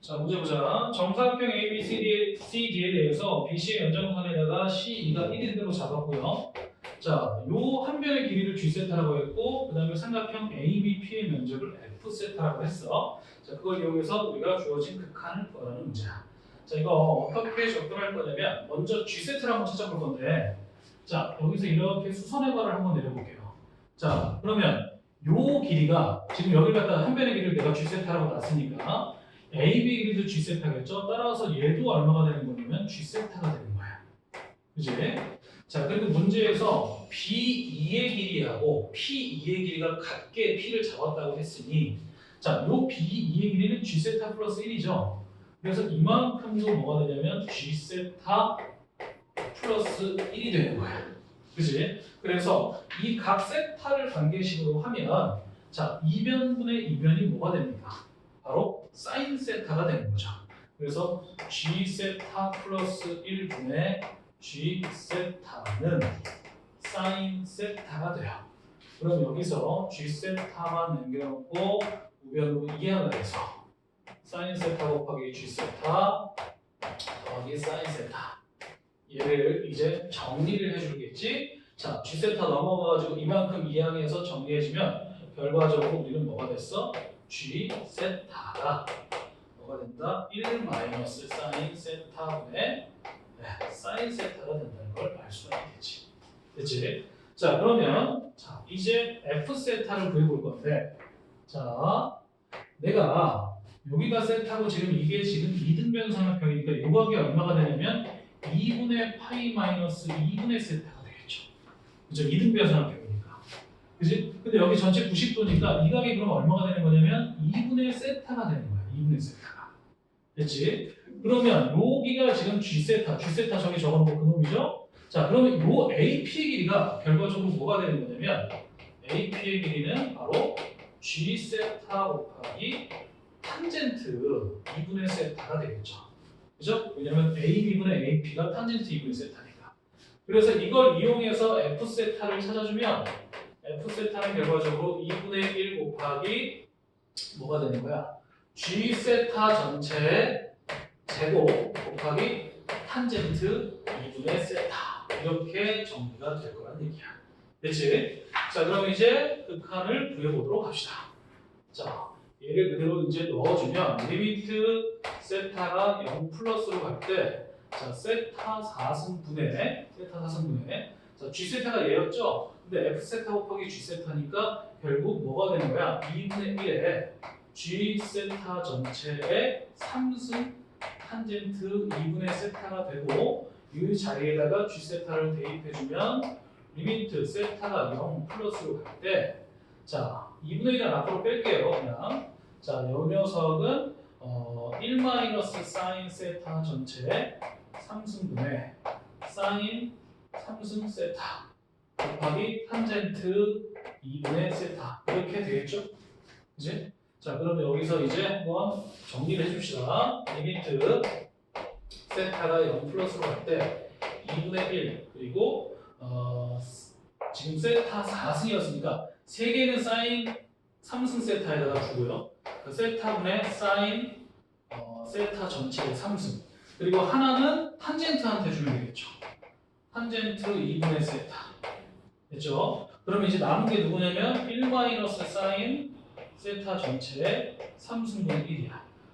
자 문제 보자. 정사각형 A, B, C, D, C, D에 대해서 BC의 연장선에다가 C2가 1인 대로 잡았고요. 자, 요 한 변의 길이를 G 세타라고 했고, 그 다음에 삼각형 ABP의 면적을 F 세타라고 했어. 자, 그걸 이용해서 우리가 주어진 극한을 구하라는 문제야. 자, 이거 어떻게 접근할 거냐면, 먼저 G 세타를 한번 찾아볼 건데, 자, 여기서 이렇게 수선의 발을 한번 내려볼게요. 자, 그러면 요 길이가 지금 여기 갖다 한 변의 길이를 내가 G 세타라고 놨으니까 AB 길이도 G 세타겠죠? 따라서 얘도 얼마가 되는 거냐면 G 세타가 되는 거야. 그지? 자, 그리고 문제에서 B2의 길이하고 P2의 길이가 같게 P를 잡았다고 했으니 자, 요 B2의 길이는 G 세타 플러스 1이죠. 그래서 이만큼도 뭐가 되냐면 G 세타 플러스 1이 되는 거야. 그지? 그래서 이 각 세타를 관계식으로 하면 자, 이변분의 이변이 뭐가 됩니까? 바로 사인 세타가 되는 거죠. 그래서 G 세타 플러스 1분의 G 세타는 사인 세타가 돼요. 그럼 여기서 G 세타만 남겨놓고 우변으로 이해하가 돼서 사인 세타 곱하기 G 세타 더하기 사인 세타 얘를 이제 정리를 해주겠지. 자, G 세타 넘어가가지고 이만큼 이항해서 정리해주면 결과적으로 우리는 뭐가 됐어? G 세타가 뭐가 된다? 1 마이너스 사인 세타분의 네, 사인 세타가 된다는 걸 알 수가 있겠지. 됐지? 자, 그러면 자, 이제 F 세타를 구해볼 건데 자, 내가 여기가 세타고 지금 이게 지금 이등변 삼각형이니까 요 각이 얼마가 되냐면 2분의 파이 마이너스 2분의 세타가 되겠죠. 그죠? 이등변 삼각형이니까. 그지? 근데 여기 전체 90도니까 이 각이 그럼 얼마가 되는 거냐면 2분의 세타가 되는 거야. 2분의 세타가. 됐지? 그러면 여기가 지금 G 세타, G 세타 저기 적어놓은 거 그놈이죠? 자, 그러면 요 AP의 길이가 결과적으로 뭐가 되는 거냐면 AP의 길이는 바로 G 세타 곱하기 탄젠트 2분의 세타가 되겠죠. 그죠? 왜냐면 AB분의 AP가 탄젠트 2분의 세타니까. 그래서 이걸 이용해서 F 세타를 찾아주면 F 세타는 결과적으로 2분의 1 곱하기 뭐가 되는 거야? G 세타 전체의 제곱 곱하기 탄젠트 2분의 세타 이렇게 정리가 될 거란 얘기야. 됐지? 자 그럼 이제 극한을 구해보도록 합시다. 자 얘를 그대로 이제 넣어주면 리미트 세타가 0 플러스로 갈 때, 자 세타 4승분의 세타 4승분의 자 G 세타가 얘였죠. 근데 F 세타 곱하기 G 세타니까 결국 뭐가 되는 거야? 2분의 1에 G 세타 전체의 3승 탄젠트 2분의 세타가 되고 이 자리에다가 G 세타를 대입해주면 리미트 세타가 0 플러스로 갈 때, 자 2분의 1은 앞으로 뺄게요. 그냥 자, 요 녀석은 어, 1 마이너스 사인 세타 전체의 3승분의 사인 3승 세타 곱하기 탄젠트 2분의 세타 이렇게 되겠죠? 그지? 자, 그러면 여기서 이제 한번 정리를 해줍시다. 리미트 세타가 0 플러스로 갈때 2분의 1 그리고 어, 지금 세타 4승이었으니까 3개는 사인 3승 세타에다가 주고요. 그 세타분의 사인 어, 세타 전체의 3승 그리고 하나는 탄젠트한테 주면 되겠죠 탄젠트 2분의 세타 됐죠? 그러면 이제 남은 게 누구냐면 1 마이너스 사인 세타 전체의 3승분의 1이야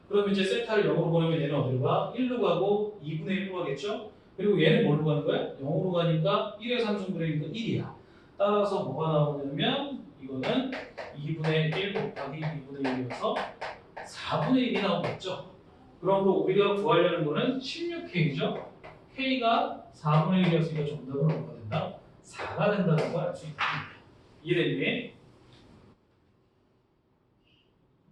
그럼 이제 세타를 0으로 보내면 얘는 어디로 가? 1로 가고 2분의 1로 가겠죠? 그리고 얘는 뭘로 가는 거야? 0으로 가니까 1의 3승분의 1이야 따라서 뭐가 나오냐면 이거는 2분의 1 곱하기 2분의 1이어서 4분의 1이 나오겠죠. 그럼 또 우리가 구하려는 거는 16K죠. K가 4분의 1이었으니까 정답은 뭐가 된다? 4가 된다는 걸 알 수 있다. 이해됐니?